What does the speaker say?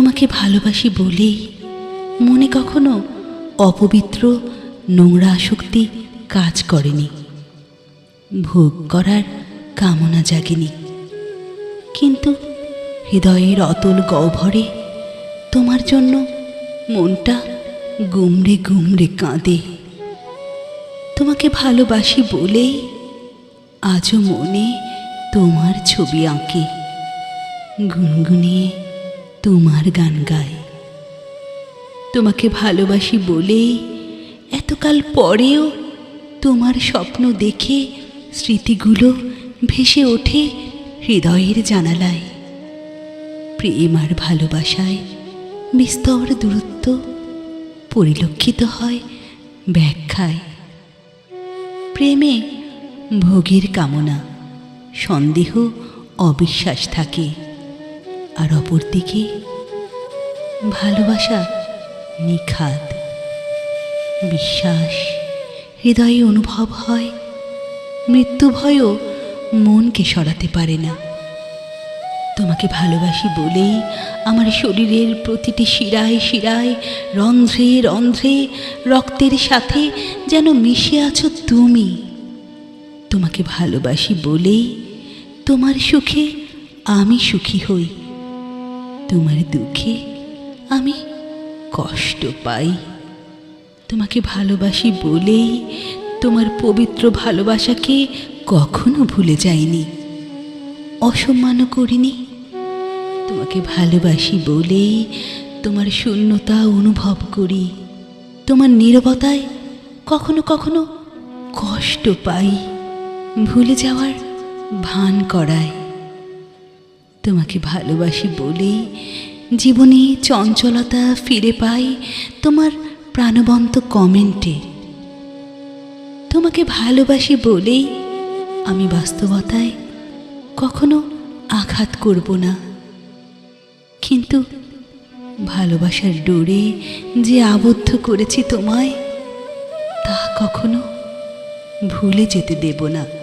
তোমাকে ভালোবাসি বলেই মনে কখনো অপবিত্র নোংরা আসক্তি কাজ করেনি। ভোগ করার কামনা জাগেনি। কিন্তু হৃদয়ের অতল গহ্বরে তোমার জন্য মনটা গুমড়ে গুমড়ে কাঁদে। তোমাকে ভালোবাসি বলেই আজও মনে তোমার ছবি আঁকে। গুনগুনিয়ে তোমার গান গায় তোমাকে ভালোবাসি বলেই এতকাল পরেও তোমার স্বপ্ন দেখে স্মৃতিগুলো ভেসে ওঠে হৃদয়ের জানালায়। প্রেম আর ভালোবাসায় বিস্তর দূরত্ব পরিলক্ষিত হয় ব্যাখ্যায়। প্রেমে ভোগের কামনা, সন্দেহ, অবিশ্বাস থাকে। আর অপরদিকে ভালোবাসা নিখাদ বিশ্বাস, হৃদয়ে অনুভব হয়, মৃত্যু ভয়ও মনকে সরাতে পারে না। তোমাকে ভালোবাসি বলেই আমার শরীরের প্রতিটি শিরায় শিরায়, রন্ধ্রে রন্ধ্রে, রক্তের সাথে যেন মিশে আছো তুমি। তোমাকে ভালোবাসি বলেই তোমার সুখে আমি সুখী হই। তোমার দুঃখে আমি কষ্ট পাই। তোমাকে ভালোবাসি বলেই তোমার পবিত্র ভালোবাসাকে কখনো ভুলে যাইনি। অসম্মানও করিনি। তোমাকে ভালোবাসি বলেই তোমার শূন্যতা অনুভব করি। তোমার নীরবতায় কখনো কখনো কষ্ট পাই। ভুলে যাওয়ার ভান করায়। তোমাকে ভালোবাসি বলেই জীবনে চঞ্চলতা ফিরে পাই তোমার প্রাণবন্ত কমেন্টে। তোমাকে ভালোবাসি বলেই আমি বাস্তবতায় কখনো আঘাত করব না। কিন্তু ভালোবাসার ডোরে যে আবদ্ধ করেছি তোমায়, তা কখনো ভুলে যেতে দেব না।